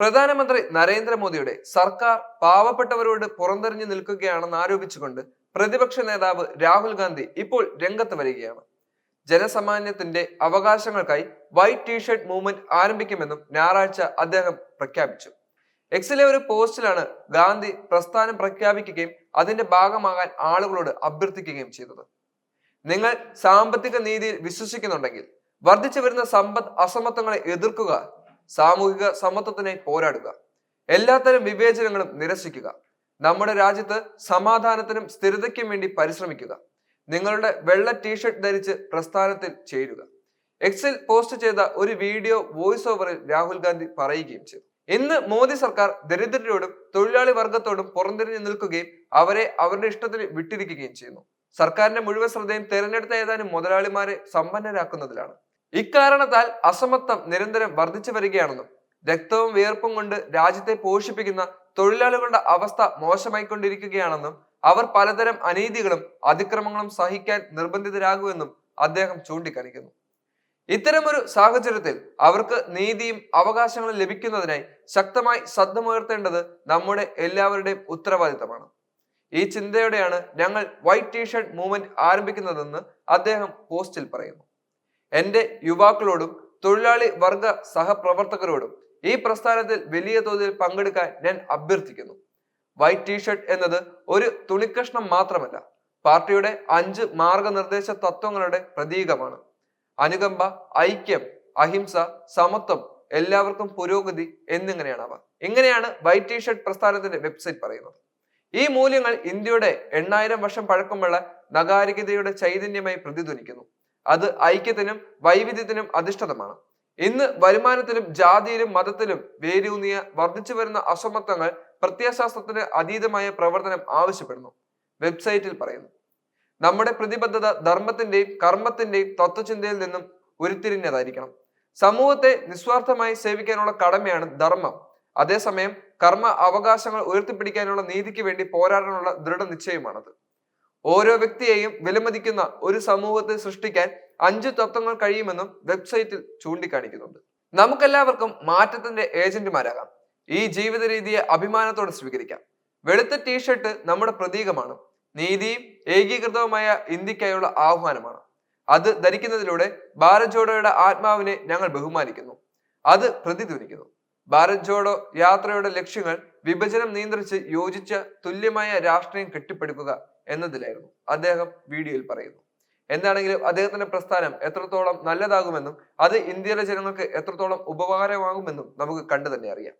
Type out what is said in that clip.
പ്രധാനമന്ത്രി നരേന്ദ്രമോദിയുടെ സർക്കാർ പാവപ്പെട്ടവരോട് പുറന്തെറിഞ്ഞു നിൽക്കുകയാണെന്ന് ആരോപിച്ചുകൊണ്ട് പ്രതിപക്ഷ നേതാവ് രാഹുൽ ഗാന്ധി ഇപ്പോൾ രംഗത്ത് വരികയാണ്. ജനസാമാന്യത്തിന്റെ അവകാശങ്ങൾക്കായി വൈറ്റ് ടീഷർട്ട് മൂവ്മെന്റ് ആരംഭിക്കുമെന്നും ഞായറാഴ്ച അദ്ദേഹം പ്രഖ്യാപിച്ചു. എക്സിലെ ഒരു പോസ്റ്റിലാണ് ഗാന്ധി പ്രസ്ഥാനം പ്രഖ്യാപിക്കുകയും അതിന്റെ ഭാഗമാകാൻ ആളുകളോട് അഭ്യർത്ഥിക്കുകയും ചെയ്തത്. നിങ്ങൾ സാമ്പത്തിക നീതിയിൽ വിശ്വസിക്കുന്നുണ്ടെങ്കിൽ വർദ്ധിച്ചു വരുന്ന സമ്പദ് അസമത്വങ്ങളെ എതിർക്കുക സാമൂഹിക സമത്വത്തിനായി പോരാടുക. എല്ലാത്തരം വിവേചനങ്ങളും നിരസിക്കുക. നമ്മുടെ രാജ്യത്ത് സമാധാനത്തിനും സ്ഥിരതയ്ക്കും വേണ്ടി പരിശ്രമിക്കുക. നിങ്ങളുടെ വെള്ള ടീഷർട്ട് ധരിച്ച് പ്രസ്ഥാനത്തിൽ ചേരുക. എക്സിൽ പോസ്റ്റ് ചെയ്ത ഒരു വീഡിയോ വോയിസ് ഓവറിൽ രാഹുൽ ഗാന്ധി പറയുകയും ചെയ്തു. ഇന്ന് മോദി സർക്കാർ ദരിദ്രരോടും തൊഴിലാളി വർഗത്തോടും പുറംതിരിഞ്ഞു നിൽക്കുകയും അവരെ അവരുടെ ഇഷ്ടത്തിന് വിട്ടിരിക്കുകയും ചെയ്യുന്നു. സർക്കാരിന്റെ മുഴുവൻ ശ്രദ്ധയും തെരഞ്ഞെടുത്ത ഏതാനും മുതലാളിമാരെ സമ്പന്നരാക്കുന്നതിലാണ്. ഇക്കാരണത്താൽ അസമത്വം നിരന്തരം വർദ്ധിച്ചു വരികയാണെന്നും രക്തവും വിയർപ്പും കൊണ്ട് രാജ്യത്തെ പോഷിപ്പിക്കുന്ന തൊഴിലാളികളുടെ അവസ്ഥ മോശമായിക്കൊണ്ടിരിക്കുകയാണെന്നും അവർ പലതരം അനീതികളും അതിക്രമങ്ങളും സഹിക്കാൻ നിർബന്ധിതരാകുമെന്നും അദ്ദേഹം ചൂണ്ടിക്കാണിക്കുന്നു. ഇത്തരമൊരു സാഹചര്യത്തിൽ അവർക്ക് നീതിയും അവകാശങ്ങളും ലഭിക്കുന്നതിനായി ശക്തമായി ശബ്ദമുയർത്തേണ്ടത് നമ്മുടെ എല്ലാവരുടെയും ഉത്തരവാദിത്തമാണ്. ഈ ചിന്തയോടെയാണ് ഞങ്ങൾ വൈറ്റ് ടീഷർട്ട് മൂവ്മെന്റ് ആരംഭിക്കുന്നതെന്ന് അദ്ദേഹം പോസ്റ്റിൽ പറയുന്നു. എന്റെ യുവാക്കളോടും തൊഴിലാളി വർഗ സഹപ്രവർത്തകരോടും ഈ പ്രസ്ഥാനത്തിൽ വലിയ തോതിൽ പങ്കെടുക്കാൻ ഞാൻ അഭ്യർത്ഥിക്കുന്നു. വൈറ്റ് ടീഷർട്ട് എന്നത് ഒരു തുണിക്കഷ്ണം മാത്രമല്ല പാർട്ടിയുടെ അഞ്ച് മാർഗനിർദ്ദേശ തത്വങ്ങളുടെ പ്രതീകമാണ്. അനുകമ്പ ഐക്യം അഹിംസ സമത്വം എല്ലാവർക്കും പുരോഗതി എന്നിങ്ങനെയാണ് അവ ഇങ്ങനെയാണ് വൈറ്റ് ടീഷർട്ട് പ്രസ്ഥാനത്തിന്റെ വെബ്സൈറ്റ് പറയുന്നത്. ഈ മൂല്യങ്ങൾ ഇന്ത്യയുടെ എണ്ണായിരം വർഷം പഴക്കമുള്ള നഗാരികതയുടെ ചൈതന്യമായി പ്രതിധ്വനിക്കുന്നു. അത് ഐക്യത്തിനും വൈവിധ്യത്തിനും അധിഷ്ഠിതമാണ്. ഇന്ന് വരുമാനത്തിലും ജാതിയിലും മതത്തിലും വേരൂന്നിയ വർദ്ധിച്ചു വരുന്ന അസമത്വങ്ങൾ പ്രത്യയശാസ്ത്രത്തിന് അതീതമായ പ്രവർത്തനം ആവശ്യപ്പെടുന്നു. വെബ്സൈറ്റിൽ പറയുന്നു. നമ്മുടെ പ്രതിബദ്ധത ധർമ്മത്തിന്റെയും കർമ്മത്തിന്റെയും തത്വചിന്തയിൽ നിന്നും ഉരുത്തിരിഞ്ഞതായിരിക്കണം. സമൂഹത്തെ നിസ്വാർത്ഥമായി സേവിക്കാനുള്ള കടമയാണ് ധർമ്മം. അതേസമയം കർമ്മ അവകാശങ്ങൾ ഉയർത്തിപ്പിടിക്കാനുള്ള നീതിക്ക് വേണ്ടി പോരാടാനുള്ള ദൃഢനിശ്ചയമാണത്. ഓരോ വ്യക്തിയെയും വിലമതിക്കുന്ന ഒരു സമൂഹത്തെ സൃഷ്ടിക്കാൻ അഞ്ച് തത്വങ്ങൾ കഴിയുമെന്നും വെബ്സൈറ്റിൽ ചൂണ്ടിക്കാണിക്കുന്നുണ്ട്. നമുക്കെല്ലാവർക്കും മാറ്റത്തിന്റെ ഏജന്റുമാരാകാം. ഈ ജീവിത രീതിയെ അഭിമാനത്തോടെ സ്വീകരിക്കാം. വെളുത്ത ടീഷർട്ട് നമ്മുടെ പ്രതീകമാണ്. നീതിയും ഏകീകൃതവുമായ ഇന്ത്യക്കായുള്ള ആഹ്വാനമാണ്. അത് ധരിക്കുന്നതിലൂടെ ഭാരത് ജോഡോയുടെ ആത്മാവിനെ ഞങ്ങൾ ബഹുമാനിക്കുന്നു. അത് പ്രതിധ്വനിക്കുന്നു. ഭാരത് ജോഡോ യാത്രയുടെ ലക്ഷ്യങ്ങൾ വിഭജനം നിയന്ത്രിച്ച് യോജിച്ച തുല്യമായ രാഷ്ട്രീയം കെട്ടിപ്പടുക്കുക എന്നതിലായിരുന്നു. അദ്ദേഹം വീഡിയോയിൽ പറയുന്നു. എന്താണെങ്കിലും അദ്ദേഹത്തിന്റെ പ്രസ്ഥാനം എത്രത്തോളം നല്ലതാകുമെന്നും അത് ഇന്ത്യയിലെ ജനങ്ങൾക്ക് എത്രത്തോളം ഉപകാരമാകുമെന്നും നമുക്ക് കണ്ടു തന്നെ അറിയാം.